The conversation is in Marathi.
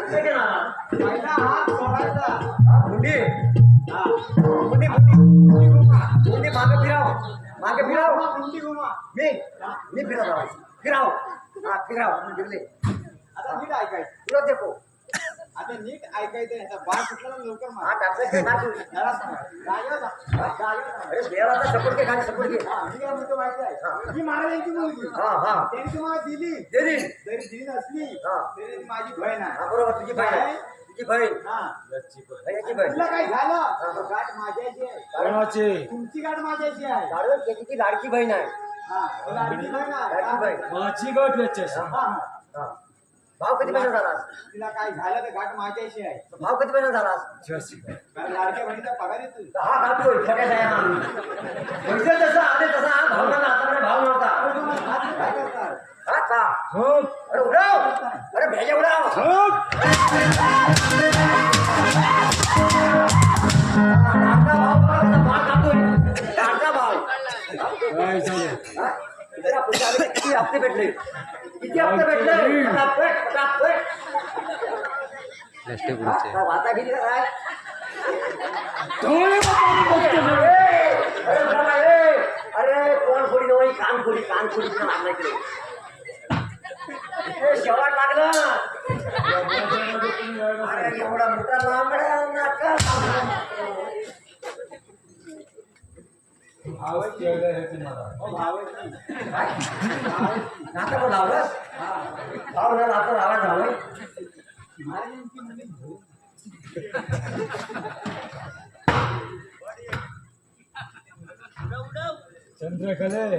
पहिला हात सोडायचा. मुंडी हा. मुंडी मुंडी मुंडी मागे फिराव. मागे फिराव. मुंडी घुमा. मी. मी फिरव फिराव. हा फिराव. आता नीट ऐकायचं. तुला देखो आता नीट ऐकायचं याचा बाळ ना लवकर हा मार. टाकलं ते अरे देवाचा सपोर्ट घे खाली सपोर्ट घे हा, मी काय ही। महाराजांची मुलगी हा हा। त्यांनी तुम्हाला दिली। देली। जरी दिली नसली हा. तरी ती माझी बहीण आहे हा बरोबर तुझी बहीण आहे तुझी बहीण हा. भैयाची बहीण तुला काही झालं? तर गाठ माझ्याची आहे। कोणाची तुमची गाठ माझ्याची आहे. कारण त्याची ती लाडकी बहीण आहे. हा, ती लाडकी बहीण आहे. लाडकी बहीण. माझी गाठ याच्याशी हा, हा. भाव किती महिना झालास तिला काय झालं तर गाठ माझ्याशी आहे. भाव किती महिना झालास कारण लाडक्या बहिणीचा पगार येतो पैसे जसं आले तसा हा भाव नव्हता आतापर्यंत भाव नव्हता. काय करतात हा का? हो. अरे उडाव. अरे भेजा उडाव. हो. लाडका भाव भाव. लाडका भाव काय झालं हप्ते भेटले. লাস্টে ঘুরছে আরে কোন করি না ওই কান করি কান করি না আমরা কি সবার লাগল আরে এমন মোটা লামড়া নাকা ভাবে কি হয়ে ভাবে लागलं अरे आवाज पण ना लावा झालं चंद्रकले.